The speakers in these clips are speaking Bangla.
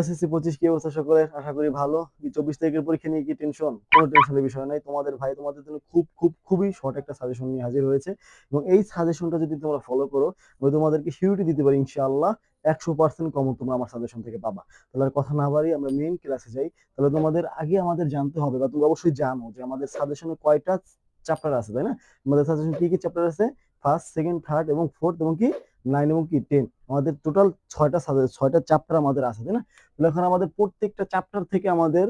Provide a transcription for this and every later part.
এসএসসি পঁচিশ কি অবস্থা আশা করি ভালো। চব্বিশ তারিখের পরীক্ষা নিয়ে কি টেনশন কোনো টেনশনের বিষয় নাই। তোমাদের ভাই, তোমাদের জন্য খুব খুব, খুবই শর্ট একটা সাজেশন নিয়ে হাজির হয়েছে। এবং এই সাজেশনটা যদি তোমরা ফলো করো, আমি তোমাদেরকে সিউরিটি দিতে পারি ইনশাআল্লাহ। একশো পার্সেন্ট তোমরা আমার সাজেশন থেকে পাবা। তাহলে আর কথা না বাড়ি আমরা ক্লাসে যাই। তাহলে তোমাদের আগে আমাদের জানতে হবে, বা তুমি অবশ্যই জানো যে আমাদের সাজেশনে কয়টা চ্যাপ্টার আছে, তাই না? আমাদের সাজেশন কি কি চ্যাপ্টার আছে? ফার্স্ট সেকেন্ড থার্ড এবং ফোর্থ এবং কি? নাইন এবং কি টেন আমাদের টোটাল ছয়টা সাবজেক্ট ছয়টা চ্যাপ্টার আমাদের আছে, তাই না? তাহলে এখন আমাদের প্রত্যেকটা চ্যাপ্টার থেকে আমাদের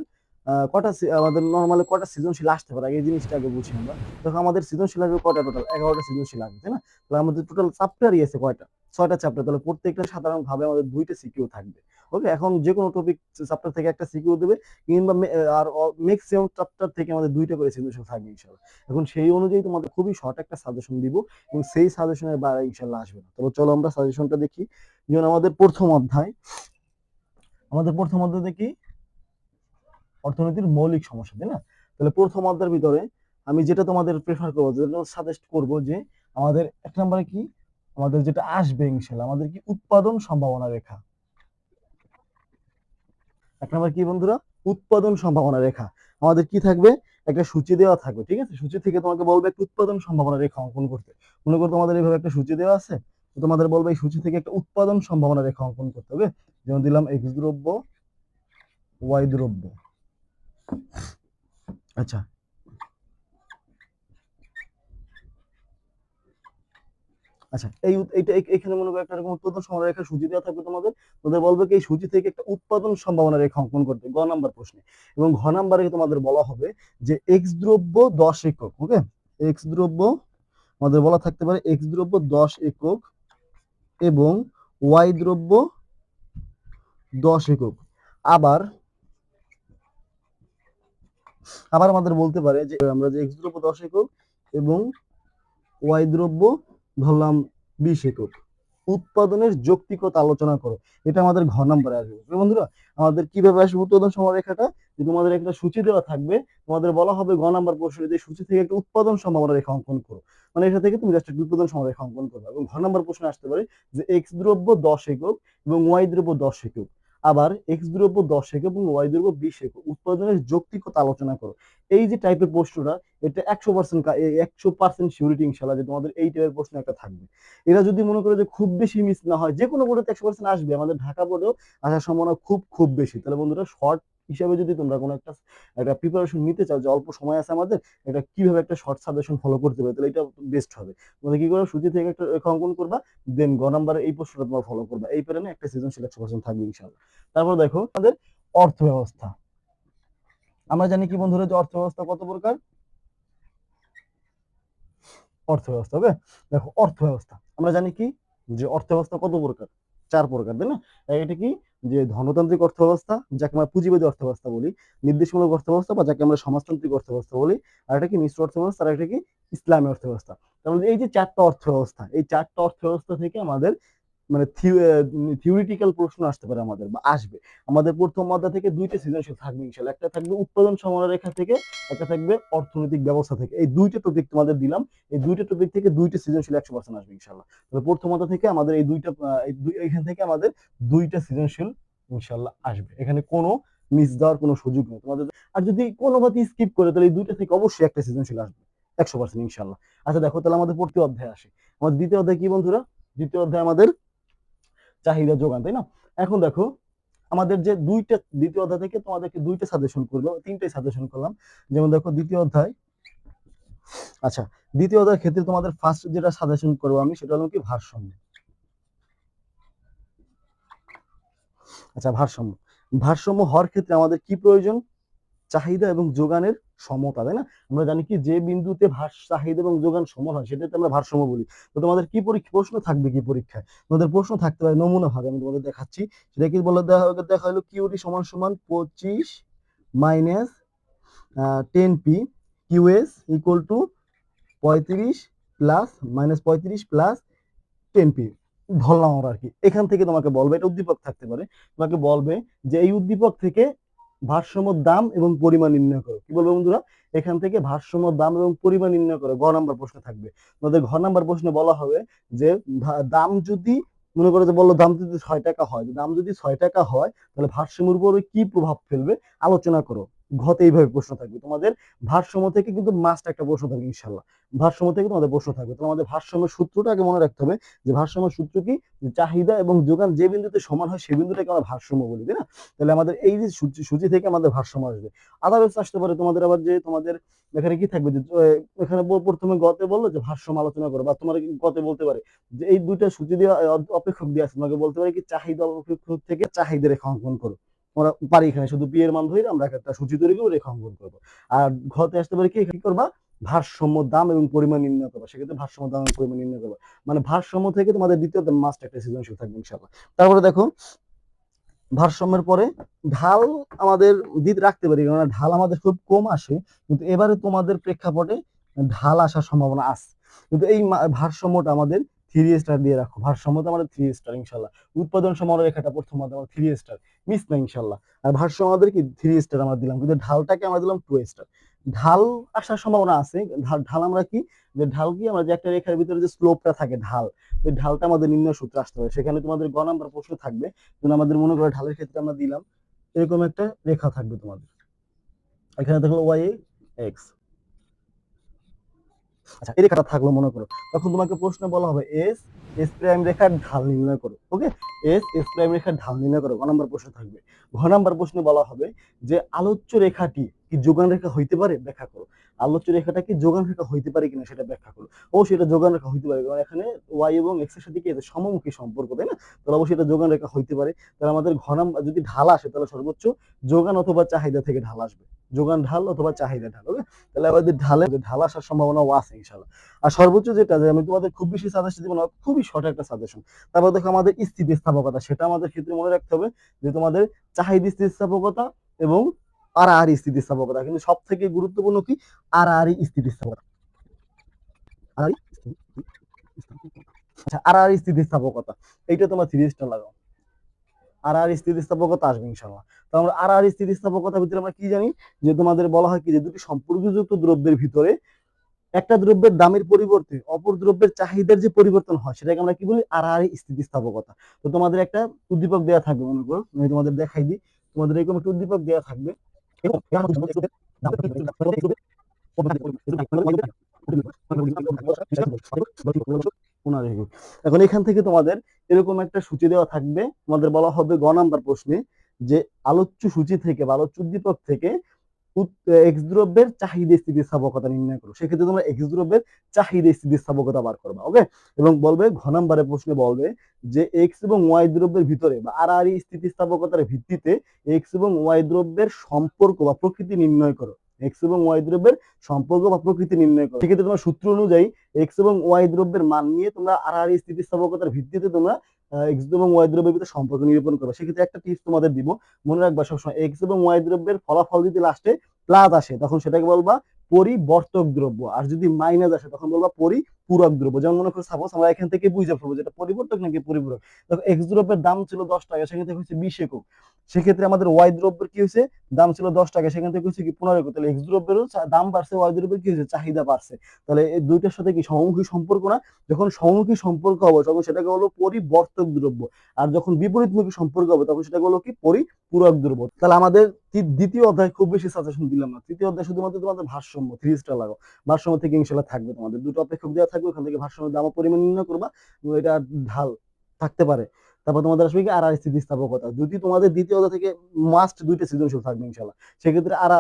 কটা আমাদের নর্মালি কটা সৃজনশীল আসতে পারে? এই জিনিসটা আগে বুঝি আমরা। তখন আমাদের সৃজনশীল আসবে কটা টোটাল এগারোটা সৃজনশীল আসবে, তাই না? তাহলে আমাদের টোটাল চ্যাপ্টারই আছে কয়টা? ছয়টা চ্যাপ্টার তাহলে প্রত্যেকটা সাধারণভাবে আমাদের দুইটা সিকিউ থাকবে। ওকে এখন যে কোনো টপিক চ্যাপ্টার থেকে একটা সিকিউ দেবে, কিংবা আর ম্যাক্সিমাম চ্যাপ্টার থেকে আমাদের দুইটা করে সৃজনশীল থাকবে ইনশাল্লাহ এখন সেই অনুযায়ী তোমাদের খুবই শর্ট একটা সাজেশন দিব, এবং সেই সাজেশনের বাইরে ইনশাল্লাহ আসবে না। তবে চলো আমরা সাজেশনটা দেখি। যেমন আমাদের প্রথম অধ্যায়, আমাদের প্রথম অধ্যায় দেখি অর্থনীতির মৌলিক সমস্যা, তাই না? তাহলে প্রথম অধ্যায়ের ভিতরে আমি যেটা তোমাদের প্রেফার করব, যেটা সাজেস্ট করব যে আমাদের এক নম্বরে কি? আমাদের যেটা আসবে ইনশাল্লাহ আমাদের কি উৎপাদন সম্ভাবনা রেখা। এক নম্বর কি বন্ধুরা? উৎপাদন সম্ভাবনা রেখা। আমাদের কি থাকবে? একটা সূচি দেওয়া থাকবে, ঠিক আছে? সূচি থেকে তোমাকে বলবে একটা উৎপাদন সম্ভাবনা রেখা অঙ্কন করতে। মনে করো তোমাদের এইভাবে একটা সূচি দেওয়া আছে তোমাদের বলবে এই সূচি থেকে একটা উৎপাদন সম্ভাবনা রেখা অঙ্কন করতে হবে যেমন দিলাম এক্স দ্রব্য ওয়াই দ্রব্য। আচ্ছা আচ্ছা এই এই- এখানে মনে করো একটা এরকম উৎপাদন রেখা সূচি থাকবে তোমাদের। তোমাদের বলবে এই সূচি থেকে একটা উৎপাদন সম্ভাবনা রেখা অঙ্কন করতে, গ নাম্বার প্রশ্নে। এবং ঘ নাম্বারে তোমাদের বলা হবে যে এক্স দ্রব্য দশ একক ওকে এক্স দ্রব্য, আমাদের বলা থাকতে পারে এক্স দ্রব্য দশ একক এবং ওয়াই দ্রব্য দশ একক। আবার আবার আমাদের বলতে পারে যে আমরা যে এক্স দ্রব্য দশ একক এবং ওয়াই দ্রব্য ধরলাম বিশ একক উৎপাদনের যৌক্তিকতা আলোচনা করো। এটা আমাদের ঘ নাম্বারে আসবে। বন্ধুরা? আমাদের কীভাবে আসবে উৎপাদন সমারেখাটা যে তোমাদের একটা সূচি দেওয়া থাকবে, তোমাদের বলা হবে গ নাম্বার প্রশ্নে যে সূচি থেকে একটা উৎপাদন সম্ভাবনা রেখা অঙ্কন করো। মানে এটা থেকে তুমি জাস্ট একটা উৎপাদন সমারেখা অঙ্কন করবে এবং ঘর নাম্বার প্রশ্নে আসতে পারে যে এক্স দ্রব্য দশ একক এবং ওয়াই দ্রব্য দশ একক। আবার এক্স দূরব্য দশ একক এবং ওয়াই দূরব্য বিশ একক। উৎপাদনের যৌক্তিকতা আলোচনা করো। এই যে টাইপের প্রশ্নটা, এটা একশো পার্সেন্ট একশো পার্সেন্ট সিউরিটি ইনশাল্লাহ যে তোমাদের এই টাইপের প্রশ্ন একটা থাকবে। এরা যদি মনে করে যে খুব বেশি মিস না হয় যে কোনো বোর্ডে একশো পার্সেন্ট আসবে। আমাদের ঢাকা বোর্ডেও আসার সম্ভাবনা খুব খুব বেশি। তাহলে বন্ধুরা শর্ট হিসাবে যদি তোমরা কোনো একটা একটা প্রিপারেশন নিতে চাও যে অল্প সময় আছে আমাদের, এটা কীভাবে একটা শর্ট সাজেশন ফলো করতে পারে, তাহলে এটা বেস্ট হবে। তোমরা কি করো, সূচি থেকে একটা রেখা অঙ্কন করবা দেন গ নাম্বারে এই প্রশ্নটা তোমার ফলো করবা। এই প্যাটার্নে একটা সৃজনশীল একশো পার্সেন্ট থাকবে ইনশাল্লাহ তারপর দেখো, আমাদের অর্থ ব্যবস্থা আমরা জানি কি বন্ধুরা, যে অর্থ ব্যবস্থা কত প্রকার? অর্থ ব্যবস্থা ওকে? দেখো অর্থ ব্যবস্থা আমরা জানি কি, যে অর্থ ব্যবস্থা কত প্রকার? চার প্রকার, তাই না? এটা কি? যে ধনতান্ত্রিক অর্থ ব্যবস্থা যাকে আমরা পুঁজিবাদী অর্থ ব্যবস্থা বলি, নির্দেশমূলক অর্থ ব্যবস্থা বা যাকে আমরা সমাজতান্ত্রিক অর্থ ব্যবস্থা বলি, আর একটা কি মিশ্র অর্থ ব্যবস্থা আর একটা কি ইসলামী অর্থ ব্যবস্থা তাহলে এই যে চারটা অর্থ ব্যবস্থা এই চারটা অর্থ ব্যবস্থা থেকে আমাদের মানে থিওরিটিক্যাল প্রশ্ন আসতে পারে আমাদের বা আসবে। আমাদের প্রথম অধ্যায় থেকে দুইটা সৃজনশীল থাকবে ইনশাল্লাহ। একটা থাকবে উৎপাদন সমানা রেখা থেকে, একটা থাকবে অর্থনৈতিক ব্যবস্থা থেকে। এই দুইটা টপিক তোমাদের দিলাম। এই দুইটা টপিক থেকে দুইটা সৃজনশীল একশো পার্সেন্ট আসবে ইনশাল্লাহ। তাহলে প্রথম অধ্যায় থেকে আমাদের এই দুইটা এখান থেকে আমাদের দুইটা সৃজনশীল ইনশাল্লাহ আসবে। এখানে কোনো মিস দেওয়ার কোনো সুযোগ নেই। তোমাদের আর যদি কোনো মতে স্কিপ করে, তাহলে এই দুইটা থেকে অবশ্যই একটা সৃজনশীল আসবে। একশো পার্সেন্ট ইনশাল্লাহ। আচ্ছা দেখো, তাহলে আমাদের পরবর্তী অধ্যায় আসে। আমাদের দ্বিতীয় অধ্যায় কি বন্ধুরা? দ্বিতীয় অধ্যায় আমাদের চাহিদা যোগান, তাই না? এখন দেখো, আমাদের যে দুইটা দ্বিতীয় অধ্যায় থেকে তোমাদেরকে দুইটা সাজেশন করব তিনটাই সাজেশন করলাম। যেমন দেখো, দ্বিতীয় অধ্যায় আচ্ছা দ্বিতীয় অধ্যায়ের ক্ষেত্রে তোমাদের ফার্স্ট যেটা সাজেশন করব আমি, সেটা হলো কি? ভারসাম্য। আচ্ছা ভারসাম্য। ভারসাম্য হওয়ার ক্ষেত্রে আমাদের কি প্রয়োজন? চাহিদা এবং যোগানের সমতা, তাই না? আমরা জানি কি, যে বিন্দুতে ভার, চাহিদা এবং যোগান সমান হয়, সেটাতে আমরা ভারসাম্য বলি। তো তোমাদের কি পরীক্ষা প্রশ্ন থাকবে কি পরীক্ষায়? তোমাদের প্রশ্ন থাকতে পারে নমুনা ভাবে আমি তোমাদের দেখাচ্ছি। সেটা কি বলে দেখা দেখা হলো কিউটি সমান সমান পঁচিশ minus ten P QS equal to পঁয়ত্রিশ প্লাস, মাইনাস পঁয়ত্রিশ প্লাস টেন পি। ধরলাম আর কি। এখান থেকে তোমাকে বলবে, এটা উদ্দীপক থাকতে পারে। তোমাকে বলবে যে এই উদ্দীপক থেকে ভারসাম্য দাম এবং পরিমাণ নির্ণয় করো। কি বলব বন্ধুরা? এখান থেকে ভারসাম্য দাম এবং পরিমাণ নির্ণয় করো। ঘ নাম্বার প্রশ্ন থাকবে। তোমাদের ঘ নাম্বার প্রশ্নে বলা হবে যে দাম যদি, মনে করো যে বলল দাম যদি ছয় টাকা হয় দাম যদি ছয় টাকা হয়, তাহলে ভারসাম্যের উপরে কি প্রভাব ফেলবে? আলোচনা করো। ঘতে এইভাবে প্রশ্ন থাকবে। তোমাদের ভারসাম্য থেকে কিন্তু মাস্ট একটা প্রশ্ন থাকবে, ইনশাল্লাহ। ভারসাম্য থেকে তোমাদের প্রশ্ন থাকবে। তোমাদের ভারসাম্যের সূত্রটা আগে মনে রাখতে হবে যে ভারসাম্য সূত্র কি? চাহিদা এবং যোগান যে বিন্দুতে সমান হয় সেই বিন্দুটাকে আমরা ভারসাম্য বলি, তাই না? তাহলে আমাদের এই যে সূচি থেকে আমাদের ভারসাম্য আসবে। আদারস আসতে পারে, তোমাদের আবার যে তোমাদের এখানে কি থাকবে? যে এখানে প্রথমে গতে বলল যে ভারসাম্য আলোচনা করো, বা তোমার গতে বলতে পারে? যে এই দুইটা সূচি দিয়ে অপেক্ষক দিয়ে আছে, তোমাকে বলতে পারে কি চাহিদা অপেক্ষক থেকে চাহিদা রেখা অঙ্কন করো। আমরা পারি এখানে। শুধু মান ধরে আমরা একটা সূচি তৈরি রেখা অঙ্কন করব। আর আসতে কি কি করবা? ভারসাম্য দাম এবং পরিমাণ নির্ণয় সেক্ষেত্রে ভারসাম্য দাম এবং পরিমাণ নির্ণয় মানে ভারসাম্য থেকে তোমাদের দ্বিতীয় মাস্ট একটা সৃজনশীল থাকবে ইনশাল্লাহ তারপরে দেখো, ভারসাম্যের পরে ঢাল আমাদের দিতে রাখতে পারি কারণ ঢাল আমাদের খুব কম আসে। কিন্তু এবারে তোমাদের প্রেক্ষাপটে ঢাল আসার সম্ভাবনা আছে। কিন্তু এই ভারসাম্যটা আমাদের থ্রি স্টার দিয়ে রাখো। ভারসাম্যটা আমাদের থ্রি স্টার ইনশাল্লাহ। উৎপাদন সময় রেখাটা প্রথম আমাদের থ্রি স্টার মিস না, ইনশাল্লাহ। আর ভারসাম্য আমাদের কি? থ্রি স্টার আমরা দিলাম। কিন্তু ঢালটাকে আমরা দিলাম টু স্টার ঢাল আসার সম্ভাবনা আছে। ঢাল আমরা কি? যে ঢাল কি? আমরা যে একটা রেখার ভিতরে যে স্লোপটা থাকে ঢাল, ওই ঢালটা আমাদের নির্ণয় সূত্রে আসতে হবে সেখানে তোমাদের গ নাম্বার প্রশ্ন থাকবে। যেমন আমাদের মনে করো ঢালের ক্ষেত্রে আমরা দিলাম, এরকম একটা রেখা থাকবে তোমাদের। এখানে দেখো ওয়াই এক্স আচ্ছা এই রেখাটা থাকল মনে করো। তখন তোমাকে প্রশ্ন বলা হবে এস এস প্রাইম রেখার ঢাল নির্ণয় করো ওকে এস এস প্রাইম রেখার ঢাল নির্ণয় করো ঘ নম্বর প্রশ্ন থাকবে। ঘ নম্বর প্রশ্নে বলা হবে যে, আলোচ্য রেখাটি কি যোগান রেখা হইতে পারে? ব্যাখ্যা করো। আলোচ্য রেখাটা কি যোগান রেখা হইতে পারে কিনা সেটা ব্যাখ্যা করো। অবশ্যই এটা যোগান রেখা হইতে পারে। কারণ এখানে ওয়াই এবং এক্সের সাথে কি এটা সমমুখী সম্পর্ক, তাই না? তাহলে অবশ্যই এটা যোগান রেখা হইতে পারে। তাহলে আমাদের ঘ নাম্বার যদি ঢাল আসে, তাহলে সর্বোচ্চ যোগান অথবা চাহিদা থেকে ঢাল আসবে। যোগান ঢাল অথবা চাহিদা ঢাল, ওকে? তাহলে আমাদের ঢালে ঢাল আসার সম্ভাবনাও আছে ইনশাল্লাহ আর সর্বোচ্চ যেটা আমি তোমাদের খুব বেশি সাজেশন দিব না, খুবই শর্ট একটা সাজেশন তারপর দেখো আমাদের স্থিতিস্থাপকতা, সেটা আমাদের ক্ষেত্রে মনে রাখতে হবে যে তোমাদের চাহিদা স্থিতিস্থাপকতা এবং আর আর স্থিতিস্থাপকতা কিন্তু সব থেকে গুরুত্বপূর্ণ কি? আর আর স্থিতিস্থাপকতা আর আচ্ছা আর স্থিতিস্থাপকতা এইটা তোমার স্টার লাগাও। আর স্থিতিস্থাপকতা আসবে ইনশাল্লাহ স্থিতিস্থাপকতার ভিতরে আমরা কি জানি? যে তোমাদের বলা হয় কি? যে দুটি সম্পর্কযুক্ত দ্রব্যের ভিতরে একটা দ্রব্যের দামের পরিবর্তে অপর দ্রব্যের চাহিদার যে পরিবর্তন হয়, সেটাকে আমরা কি বলি? আর স্থিতিস্থাপকতা তো তোমাদের একটা উদ্দীপক দেওয়া থাকবে, মনে করো। আমি তোমাদের দেখাই দিই। তোমাদের এরকম একটা উদ্দীপক দেওয়া থাকবে। এবং এখন এখান থেকে তোমাদের এরকম একটা সূচি দেওয়া থাকবে। তোমাদের বলা হবে গ নাম্বার প্রশ্নে যে আলোচ্য সূচি থেকে বা আলোচ্য উদ্দীপক থেকে এক্স দ্রব্যের চাহিদা স্থিতিস্থাপকতা নির্ণয় করো। সেক্ষেত্রে তোমরা এক্স দ্রব্যের চাহিদা স্থিতিস্থাপকতা বার করবা ওকে এবং বলবে, ঘ নাম্বারের প্রশ্নে বলবে যে এক্স এবং ওয়াই দ্রব্যের ভিতরে বা আর আর স্থিতিস্থাপকতার ভিত্তিতে এক্স এবং ওয়াই দ্রব্যের সম্পর্ক বা প্রকৃতি নির্ণয় করো। এক্স এবং ওয়াই দ্রব্যের সম্পর্ক বা প্রকৃতি নির্ণয় করো। সেক্ষেত্রে তোমার সূত্র অনুযায়ী এক্স এবং ওয়াই দ্রব্যের মান নিয়ে তোমরা আর আর স্থিতিস্থাপকতার ভিত্তিতে তোমরা এক্স এবং ওয়াই দ্রব্যের ভিতরে সম্পর্ক নিরূপণ করবে। সেক্ষেত্রে একটা টিপস তোমাদের দিব। মনে রাখবা সবসময় এক্স এবং ওয়াই দ্রব্যের ফলাফল যদি লাস্টে প্লাস আসে, তখন সেটাকে বলবা পরিবর্তক দ্রব্য। আর যদি মাইনাস আসে, তখন বলবা পরিপূরক দ্রব্য। যেমন মনে করো সাপোজ আমরা এখান থেকে বুঝে ফেলব যেটা পরিবর্তক নাকি পরিপূরক। দেখো এক্স দ্রব্যের দাম ছিল দশ টাকা, সেখান থেকে হচ্ছে বিশ একক। সেক্ষেত্রে আমাদের ওয়াই দ্রব্যের কি হয়েছে? দাম ছিল দশ টাকা, সেখান থেকে হচ্ছে কি পনেরো একক। তাহলে এক্স দ্রব্যেরও দাম বাড়ছে ওয়াই দ্রব্যের কি হয়েছে? চাহিদা বাড়ছে। তাহলে এই দুইটার সাথে কি সমমুখী সম্পর্ক না? যখন সমমুখী সম্পর্ক হবে, তখন সেটাকে হলো পরিবর্তক দ্রব্য। আর যখন বিপরীতমুখী সম্পর্ক হবে, তখন সেটাকে হলো কি পরিপূরক দ্রব্য। তাহলে আমাদের দ্বিতীয় অধ্যায় খুব বেশি সাজেশন দিলাম না। তৃতীয় অধ্যায় শুধুমাত্র তোমাদের ভারসাম্য থ্রি স্টার লাগাও ভারসাম্য থেকে ইনশাল্লাহ থাকবে তোমাদের। দুটো অপেক্ষক দেওয়া থাকবে, ওখান থেকে ভারসাম্য দাম পরিমাণ নির্ণয় করবা এটা ঢাল থাকতে পারে। তারপর তোমাদের আসবে কি আর আর স্থিতিস্থাপকতা যদি তোমাদের দ্বিতীয় অধ্যায় থেকে মাস্ট দুইটা সৃজনশীল থাকবে ইনশাল্লাহ সেক্ষেত্রে আর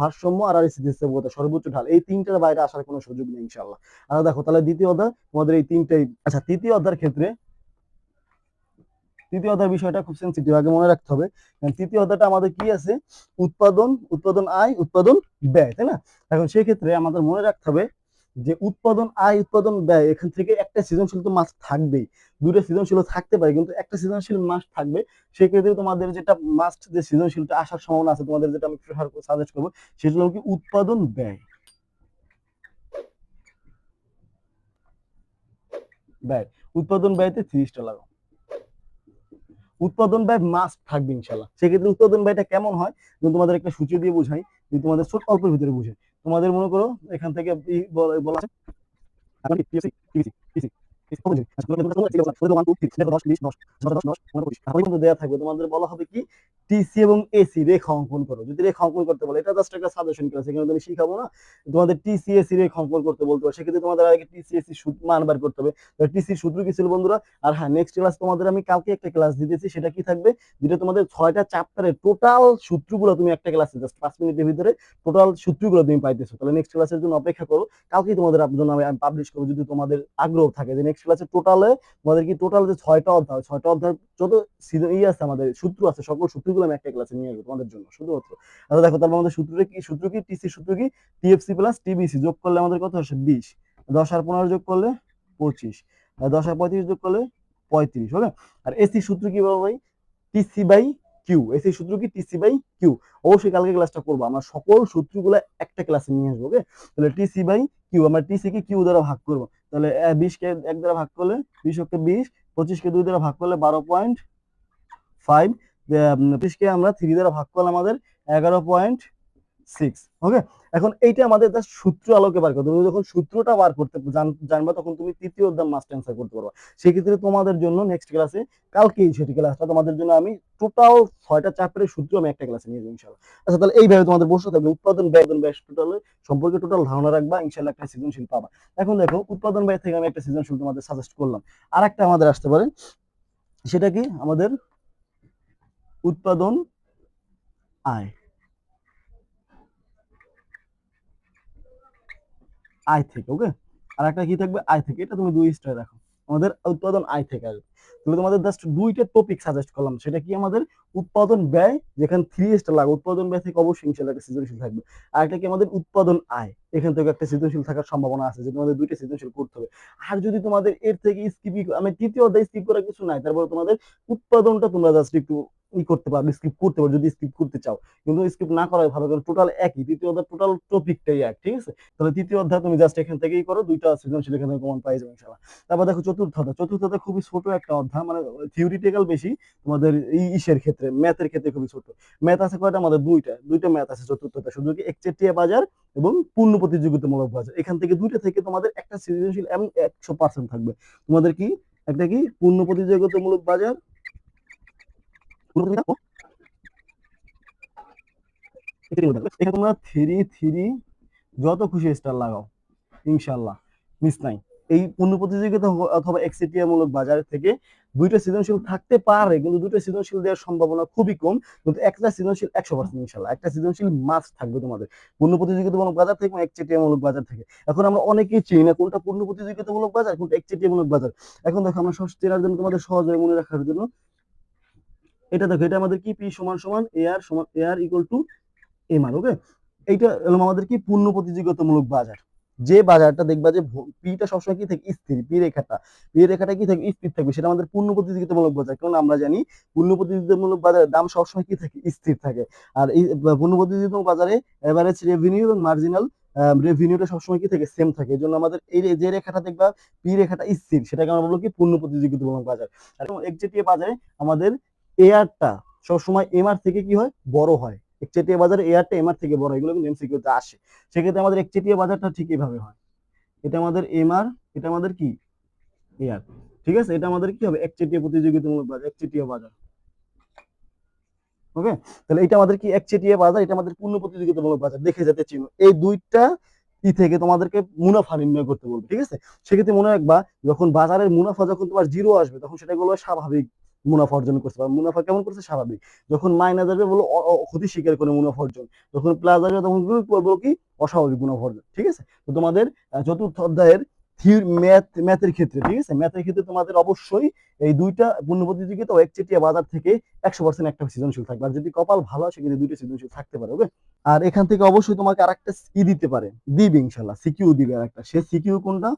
ভারসাম্য আর আর স্থিতিস্থাপকতা সর্বোচ্চ ঢাল, এই তিনটার বাইরে আসার কোনো সুযোগ নেই ইনশাল্লাহ আর দেখো, তাহলে দ্বিতীয় অধ্যায় তোমাদের এই তিনটাই আচ্ছা তৃতীয় অধ্যায়ের ক্ষেত্রে তৃতীয় অধ্যায়ের বিষয়টা খুব সেন্সিটিভ আগে মনে রাখতে হবে। তৃতীয় অধ্যায়টা আমাদের কি আছে? উৎপাদন উৎপাদন আয়, উৎপাদন ব্যয়, তাই না? এখন সেই ক্ষেত্রে আমাদের মনে রাখতে হবে যে উৎপাদন আয়, উৎপাদন ব্যয়, এখান থেকে একটা সৃজনশীল তো মাস থাকবেই। দুটো সৃজনশীল থাকতে পারে, কিন্তু একটা সৃজনশীল মাস থাকবে, সেক্ষেত্রে তোমাদের যেটা মাস্ট যে সৃজনশীলটা আসার সম্ভাবনা আছে, তোমাদের যেটা আমি প্রেফার সাজেস্ট করব, সেটা হলো কি উৎপাদন ব্যয়। ব্যয়, উৎপাদন ব্যয়তে স্টার লাগাও। উৎপাদন ব্যয় মাস্ট থাকবে ইনশাল্লাহ। সেক্ষেত্রে উৎপাদন ব্যয়টা কেমন হয়? তোমাদের একটা সূচি দিয়ে বোঝাই তোমাদের ছোট অল্পের ভিতরে বুঝাই তোমাদের মনে করো এখান থেকে বলা আছে? দেওয়া করতে একটা ক্লাস হবে টিসি সূত্র কি ছিল বন্ধুরা আর হ্যাঁ নেক্সট ক্লাস তোমাদের আমি কালকে একটা ক্লাস দিতেছি সেটা কি থাকবে যেটা তোমাদের ছয়টা চ্যাপ্টারের টোটাল সূত্রগুলো তুমি একটা ক্লাসে জাস্ট পাঁচ মিনিটের ভিতরে টোটাল সূত্রগুলো তুমি পাইতেছো। তাহলে নেক্সট ক্লাসের জন্য অপেক্ষা করো। কালকে তোমাদের জন্য আমি পাবলিশ করব। যদি তোমাদের আগ্রহ থাকে যে নেক্সট ক্লাসে টোটালে তোমাদের কি ছয়টা অধ্যায় ছয়টা অধ্যায় যত আছে আমাদের, সূত্র আছে, সকল সূত্রগুলো আমি একটা ক্লাসে নিয়ে আসব তোমাদের জন্য, শুধুমাত্র। আচ্ছা দেখো আমাদের কি, সূত্র কি টিসি সূত্র কি? টিএফসি প্লাস টিবিসি যোগ করলে আমাদের কত আসে? বিশ। দশ আর পনেরো যোগ করলে পঁচিশ। দশ আর পঁয়ত্রিশ যোগ করলে পঁয়ত্রিশ ওকে আর এসি সূত্র কি বলব ভাই? টিসি বাই কিউ এসি সূত্র কি? টিসি বাই কিউ অবশ্যই কালকে ক্লাসটা করব, আমরা সকল সূত্রগুলো একটা ক্লাসে নিয়ে আসব ওকে তাহলে টিসি বাই কিউ আমরা টিসি কে কিউ দ্বারা ভাগ করব। তাহলে বিশ কে এক দ্বারা ভাগ করলে বিশ কে বিশ পঁচিশ কে দুই দ্বারা ভাগ করলে বারো পয়েন্ট ফাইভ কে আমরা থ্রি দ্বারা ভাগ করলে আমাদের এগারো পয়েন্ট সিক্স ওকে এখন এইটা আমাদের জাস্ট সূত্র আলোকে বার করতে যখন সূত্রটা বার করতে জানবা তখন তুমি তৃতীয় অধ্যায় মাস্ট অ্যান্সার করতে পারবা। সেক্ষেত্রে তোমাদের জন্য নেক্সট ক্লাসে কালকেই সেটি ক্লাসটা তোমাদের জন্য আমি টোটাল ছয়টা চ্যাপ্টারের সূত্র আমি একটা ক্লাসে নিয়ে যাব ইনশাল্লাহ আচ্ছা তাহলে এইভাবে তোমাদের বসে থাকবে। উৎপাদন ব্যয় ব্যয় টোটাল সম্পর্কে টোটাল ধারণা রাখবা ইনশাল্লাহ একটা সৃজনশীল পাবা। এখন দেখো, উৎপাদন ব্যয় থেকে আমি একটা সৃজনশীল তোমাদের সাজেস্ট করলাম। আর একটা আমাদের আসতে পারে, সেটা কি? আমাদের উৎপাদন আয়। আয় থেকে ওকে আর একটা কি থাকবে? আয় থেকে। এটা তুমি দুই স্টার রাখো। আমাদের উৎপাদন আয় থেকে আসবে। তাহলে তোমাদের জাস্ট দুইটা টপিক সাজেস্ট করলাম। সেটা কি আমাদের? উৎপাদন ব্যয়, যেখানে থ্রি স্টার লাগে উৎপাদন ব্যয় থেকে অবশ্যই ইনশাল্লাহ একটা সৃজনশীল থাকবে। আর একটা কি আমাদের? উৎপাদন আয় এখান থেকে একটা সৃজনশীল থাকার সম্ভাবনা আছে যে তোমাদের দুইটা সৃজনশীল করতে হবে। আর যদি তোমাদের এর থেকে স্কিপি আমি তৃতীয় অধ্যায় স্কিপ করা কিছু নাই, তারপরে তোমাদের উৎপাদনটা তোমরা জাস্ট একটু ই করতে পারবে স্কিপ করতে পারো, যদি স্কিপ করতে চাও। কিন্তু স্কিপ না করাই ভালো কারণ টোটাল একই, তৃতীয় অধ্যায় টোটাল টপিকটাই এক, ঠিক আছে? তাহলে তৃতীয় অধ্যায় তুমি জাস্ট এখান থেকেই করো, দুইটা সৃজনশীল এখান থেকে কমন পাই যাবে ইনশাআল্লাহ। তারপর দেখো চতুর্থ অধ্যায় চতুর্থ অধ্যায় খুবই ছোট একটা অধ্যায় মানে থিওরিটিক্যাল বেশি, তোমাদের ইসের ক্ষেত্রে ম্যাথের ক্ষেত্রে খুবই ছোট। ম্যাথ আছে কয়টা? আমাদের দুইটা দুইটা ম্যাথ আছে চতুর্থ অধ্যায়, শুধু কি একচেটিয়া বাজার এবং পূর্ণ প্রতিযোগিতামূলক বাজার। এখান থেকে দুইটা থেকে তোমাদের একটা সৃজনশীল এমন একশো পার্সেন্ট থাকবে। তোমাদের কি? একটা কি? পূর্ণ প্রতিযোগিতামূলক বাজার যত খুশি স্টার লাগাও ইনশাল্লাহ মিস নাই এই পূর্ণ প্রতিযোগিতা অথবা থেকে দুইটা সৃজনশীল থাকতে পারে কিন্তু দুইটা সৃজনশীল দেওয়ার সম্ভাবনা খুবই কম কিন্তু একটা সৃজনশীল একশো পার্সেন্ট ইনশাল্লাহ একটা সৃজনশীল মাস থাকবে তোমাদের পূর্ণ প্রতিযোগিতামূলক বাজার থেকে একচেটিয়ামূলক বাজার থেকে এখন আমরা অনেকেই চিনি না কোনটা পূর্ণ প্রতিযোগিতামূলক বাজার কোনটা একচেটিয়ামূলক বাজার এখন দেখো আমরা চেনার জন্য তোমাদের সহজে মনে রাখার জন্য এটা দেখো, এটা আমাদের কি? পি সমান সমান এ আর সমান A R equal to M R okay এইটা হলো আমাদের কি? পূর্ণ প্রতিযোগিতামূলক বাজার। যে বাজারটা দেখবা যে পিটা সবসময় কি থাকে? স্থির। পি রেখাটা। পি রেখাটা কি থাকে? স্থির থাকবে। সেটা আমাদের পূর্ণ প্রতিযোগিতামূলক বাজার। কারণ আমরা জানি পূর্ণ প্রতিযোগিতামূলক বাজারের দাম সবসময় কি থাকে? স্থির থাকে। আর এই পূর্ণ প্রতিযোগিতামূলক বাজারে এভারেজ রেভিনিউ এবং মার্জিনাল রেভিনিউটা সবসময় কি থাকে? সেম থাকে। এই জন্য আমাদের এই যে রেখাটা দেখবা পি রেখাটা স্থির। সেটাকে আমরা বলব কি? পূর্ণ প্রতিযোগিতামূলক বাজার। আর একচেটিয়া বাজারে আমাদের এয়ারটা সবসময় এমআর থেকে কি হয়? বড় হয়। একচেটিয়া বাজার এয়ারটা এমআর থেকে বড় এগুলো কিন্তু এমসিকিউতে আসে। সেক্ষেত্রে আমাদের একচেটিয়া বাজারটা ঠিক এভাবে হয়। এটা আমাদের এমআর এটা আমাদের কি? এয়ার ঠিক আছে? এটা আমাদের কি হবে? একচেটিয়া প্রতিযোগিতামূলক বাজার, একচেটিয়া বাজার। ওকে তাহলে এটা আমাদের কি? একচেটিয়া বাজার, এটা আমাদের পূর্ণ প্রতিযোগিতামূলক বাজার। দেখে যেতে চিনো এই দুইটা ই থেকে তোমাদেরকে মুনাফা নির্ণয় করতে বলবে। ঠিক আছে? সেক্ষেত্রে মনে রাখবা, যখন বাজারের মুনাফা যখন তোমার জিরো আসবে, তখন সেটা গুলো স্বাভাবিক মুনাফা অর্জন করতে পারবে মুনাফা কেমন করছে স্বাভাবিক। যখন মাইনাস আসবে বলো ক্ষতি স্বীকার করে মুনাফা অর্জন। যখন প্লাস আসবে তখন বলব কি, অস্বাভাবিক মুনাফা অর্জন, ঠিক আছে? তো তোমাদের চতুর্থ অধ্যায়ের ম্যাথ, ম্যাথের ক্ষেত্রে, ঠিক আছে? ম্যাথের ক্ষেত্রে তোমাদের অবশ্যই এই দুইটা পূর্ণ প্রতিযোগিতা ও একচেটিয়া বাজার থেকে একশো পার্সেন্ট একটা সৃজনশীল থাকবে। আর যদি কপাল ভালো হয় সেক্ষেত্রে দুইটা সৃজনশীল থাকতে পারে ওকে আর এখান থেকে অবশ্যই তোমাকে আর একটা ই দিতে পারে। দিবে ইনশাল্লাহ সিকিউ দিবে আর একটা সে সিকিউ কোনটা?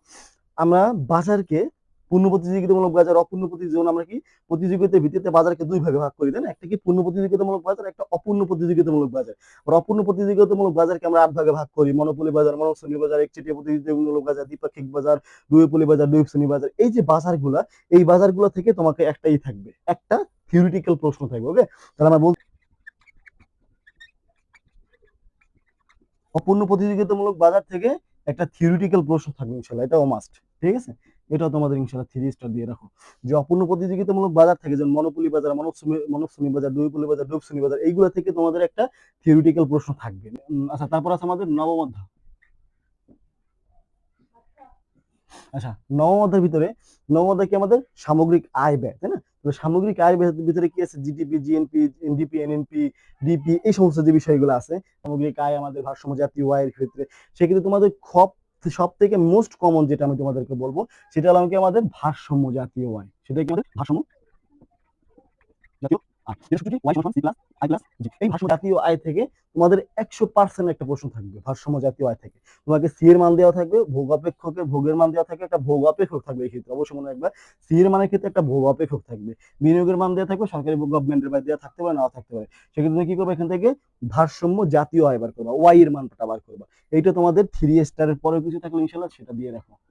আমরা বাজারকে পূর্ণ প্রতিযোগিতামূলক বাজার, অপূর্ণ প্রতিযোগিতা আমরা কি প্রতিযোগিতার ভিত্তিতে বাজারকে দুই ভাগে ভাগ করি দেন একটা কি পূর্ণ প্রতিযোগিতামূলক বাজার, একটা অপূর্ণ প্রতিযোগিতামূলক বাজার। আর অপূর্ণ প্রতিযোগিতামূলক বাজারকে আমরা আট ভাগে ভাগ করি, মনোপলি বাজার মনোশ্রেণী বাজার, একচেটিয়া প্রতিযোগিতামূলক বাজার, দ্বিপাক্ষিক বাজার দুইপলি বাজার দুই শ্রেণি বাজার। এই যে বাজারগুলা, এই বাজারগুলো থেকে তোমাকে একটাই থাকবে, একটা থিওরিটিক্যাল প্রশ্ন থাকবে ওকে তাহলে আমরা বল অপূর্ণ প্রতিযোগিতামূলক বাজার থেকে একটা থিওরিটিক্যাল প্রশ্ন থাকবে, ইনশাল্লাহ, এটাও মাস্ট ঠিক আছে? এটাও তোমাদের ইনশাল্লাহ থ্রি স্টার দিয়ে রাখো। যে অপূর্ণ প্রতিযোগিতামূলক বাজার থাকে, যেমন মনোপুলি বাজার মনোশ্রমী বাজার দুইপুলি বাজার ডুবসুনি বাজার, এইগুলো থেকে তোমাদের একটা থিওরিটিক্যাল প্রশ্ন থাকবে। আচ্ছা তারপর আছে আমাদের নবম অধ্যায়। আচ্ছা নবম অধ্যায়ের ভিতরে, নবম কি আমাদের? সামগ্রিক আয় ব্যয়, তাই না? তো সামগ্রিক আয় ব্যয়ের ভিতরে কি আছে? GDP GNP NDP NNP DP এই সমস্ত যে বিষয়গুলো আছে, সামগ্রিক আয়, আমাদের ভারসাম্য জাতীয় আয়ের ক্ষেত্রে, সেক্ষেত্রে তোমাদের সব সব থেকে মোস্ট কমন যেটা আমি তোমাদেরকে বলব, সেটা হলো কি আমাদের ভারসাম্য জাতীয় আয় সেটা কি আমাদের ভারসাম্য জাতীয় ভারসাম্য জাতীয় আয় ভোগ থাকবে অবশ্যই সি এর মানের ক্ষেত্রে একটা ভোগ থাকবে। বিনিয়োগের মান দেওয়া থাকবে, সরকারি দেওয়া থাকতে পারে, নাও থাকতে পারে। সেক্ষেত্রে কি করবে এখান থেকে? ভারসাম্য জাতীয় আয় বার করবা ওয়াই এর মানটা বার করবা। এইটা তোমাদের থ্রি স্টারের পরে কিছু থাকলে ইনশাল্লাহ সেটা দিয়ে রাখো।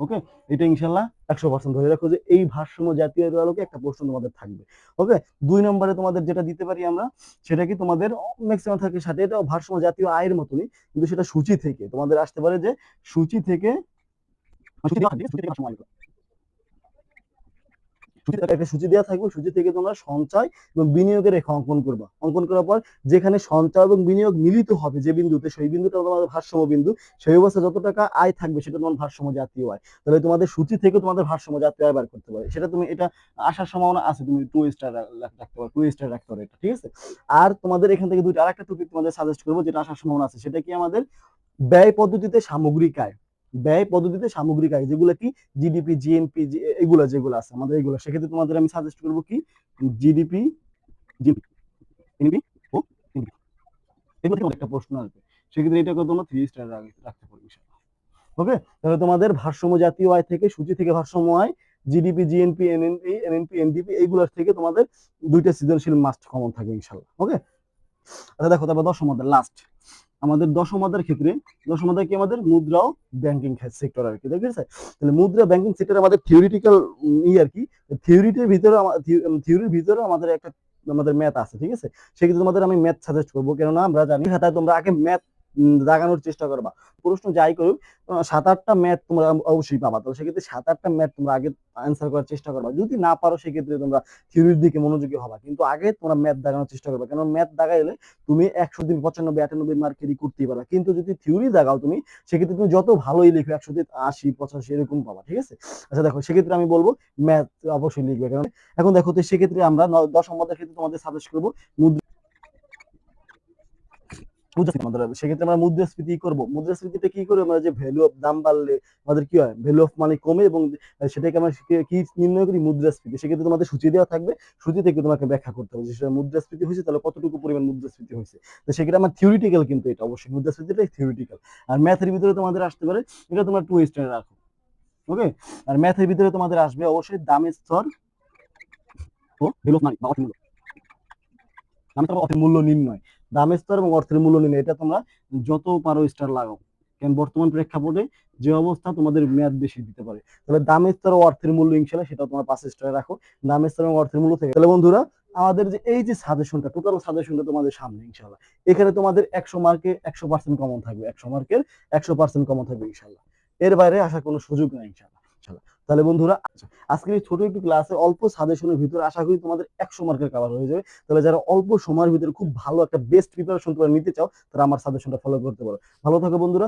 ওকে এটা ইনশাল্লাহ একশো পার্সেন্ট ধরে রাখো যে এই ভারসাম্য জাতীয় আয়ের আলোকে একটা প্রশ্ন তোমাদের থাকবে। ওকে দুই নম্বরে তোমাদের যেটা দিতে পারি আমরা সেটা কি তোমাদের ম্যাক্সিমাম থাকে সাথে এটাও ভারসাম্য জাতীয় আয়ের মতনই কিন্তু সেটা সূচি থেকে তোমাদের আসতে পারে যে সূচি থেকে সূচি দেওয়া থাকবে, সূচি থেকে ভারসাম্য আয় সূচি থেকে একটা সূচি দেওয়া থাকবে সূচি থেকে তোমরা সঞ্চয় এবং বিনিয়োগের রেখা অঙ্কন করবা। অঙ্কন করার পর যেখানে সঞ্চয় এবং বিনিয়োগ মিলিত হবে যে বিন্দুতে, সেই বিন্দুটা তোমাদের ভারসাম্য বিন্দু, সেই অবস্থা যত টাকা আয় থাকবে সেটা তোমার ভারসাম্য জাতীয় আয়। তাহলে তোমাদের সূচি থেকে তোমাদের ভারসাম্য জাতীয় আয় বার করতে পারে। সেটা তুমি, এটা আসার সম্ভাবনা আছে, তুমি টু স্টার রাখতে পারো টু স্টার রাখতে পারো এটা, ঠিক আছে? আর তোমাদের এখান থেকে দুইটা, আরেকটা টপিক তোমাদের সাজেস্ট করব, যেটা আসার সম্ভাবনা আছে, সেটা কি আমাদের ব্যয় পদ্ধতিতে সামগ্রিক আয়? ব্যয় পদ্ধতিতে সামগ্রিক আয়, যেগুলো কি? জিডিপি জিএনপি এগুলো যেগুলো আছে, আমাদের এগুলো। সেক্ষেত্রে তোমাদের আমি সাজেস্ট করব কি? জিডিপি থেকে একটা প্রশ্ন আসবে। সেক্ষেত্রে এটাকে তোমরা থ্রি স্টার রাখতে পারবে ওকে তাহলে তোমাদের ভারসাম্য জাতীয় আয় থেকে, সূচি থেকে ভারসাম্য আয় GDP GNP NNP NNP NDP এইগুলোর থেকে তোমাদের দুইটা সৃজনশীল মাস্ট কমন থাকবে ইনশাল্লাহ ওকে আচ্ছা দেখো, তারপর দশম লাস্ট আমাদের দশম অধ্যায়ের ক্ষেত্রে, দশম অধ্যায় কি আমাদের? মুদ্রা ও ব্যাংকিং সেক্টর আর কি ঠিক আছে তাহলে মুদ্রা ব্যাংকিং সেক্টর আমাদের থিওরিটিক্যাল ই আর কি থিওরিটির ভিতরে থিওরির ভিতরে আমাদের একটা, আমাদের ম্যাথ আছে, ঠিক আছে? সেক্ষেত্রে তোমাদের আমি ম্যাথ সাজেস্ট করব, কেননা আমরা জানি, খাতায় তোমরা আগে ম্যাথ দাগানোর চেষ্টা করবা। প্রশ্ন যাই করুক সাত আটটা ম্যাথ তোমরা অবশ্যই পাবা। তো সেক্ষেত্রে সাত আটটা ম্যাথ তোমরা আগে অ্যান্সার করার চেষ্টা করবা। যদি না পারো, সেক্ষেত্রে তোমরা থিওরির দিকে মনোযোগী হবা। কিন্তু আগে তোমরা ম্যাথ দাগানোর চেষ্টা করবা। কেন ম্যাথ দাগাইলে তুমি একশো দিন পঁচানব্বই, আটানব্বই মার্ক ক্যারি করতেই পারবা। কিন্তু যদি থিওরি দাগাও তুমি, সেক্ষেত্রে তুমি যত ভালোই লিখো, একশো দিন, আশি, পঁচাশি, এরকম পাবা। ঠিক আছে? আচ্ছা দেখো, সেক্ষেত্রে আমি বলব ম্যাথ অবশ্যই লিখবে। কারণ এখন দেখো, তো সেক্ষেত্রে আমরা দশম অধ্যায়ের ক্ষেত্রে তোমাদের সাজেস্ট করব মুদ্রা মুদ্রাস্ফীতি। সেক্ষেত্রে আমরা মুদ্রাস্ফীতি করব। মুদ্রাস্ফীতিটা কি করে আমরা যে ভ্যালু অফ দাম বাড়লে আমাদের কি হয়? ভ্যালু অফ মানি কমে এবং সেটাকে আমরা কি- নির্ণয় করি? মুদ্রাস্ফীতি। সেক্ষেত্রে তোমাদের সূচি দেওয়া থাকবে। সূচি থেকে তোমাকে ব্যাখ্যা করতে হবে যে মুদ্রাস্ফীতি হয়েছে, তাহলে কতটুকু পরিমাণ মুদ্রাস্ফীতি হয়েছে? তো সেক্ষেত্রে আমার থিওরিটিক্যাল কিন্তু এটা অবশ্যই। মুদ্রাস্ফীতিটাই থিওরিটিক্যাল আর ম্যাথের ভিতরে তোমাদের আসতে পারে, এটা তোমরা টু স্টার রাখো। ওকে আর ম্যাথের ভিতরে তোমাদের আসবে অবশ্যই দামের স্তর ভ্যালু অফ মানি বা অর্থমূল্য। দামের স্তর অর্থের মূল্য নির্ণয়। দামের স্তর এবং অর্থের মূল্য নির্ণয়, এটা তোমরা যত পারো স্টার লাগাও। কারণ বর্তমান প্রেক্ষাপটে যে অবস্থা তোমাদের মেয়াদ বেশি দিতে পারে। তাহলে দামের স্তর ও অর্থের মূল্য ইনশাল্লাহ সেটা তোমার পাঁচ স্টারে রাখো। দামের স্তর এবং অর্থের মূল্য থেকে তাহলে বন্ধুরা, আমাদের যে এই যে সাজেশনটা টোটাল সাজেশনটা তোমাদের সামনে ইনশাল্লাহ। এখানে তোমাদের একশো মার্কে একশো পার্সেন্ট কমন থাকবে, একশো মার্কের একশো পার্সেন্ট কমন থাকবে ইনশাল্লাহ। এর বাইরে আসার কোনো সুযোগ নাই ইনশাল্লাহ। ইনশাল্লাহ। তাহলে বন্ধুরা, আজকের এই ছোট একটু ক্লাসে অল্প সাজেশনের ভিতরে আশা করি তোমাদের একশো মার্কের কাভার হয়ে যাবে। তাহলে যারা অল্প সময়ের ভিতরে খুব ভালো একটা বেস্ট প্রিপারেশন তোমরা নিতে চাও, তারা আমার সাজেশনটা ফলো করতে পারো। ভালো থাকো বন্ধুরা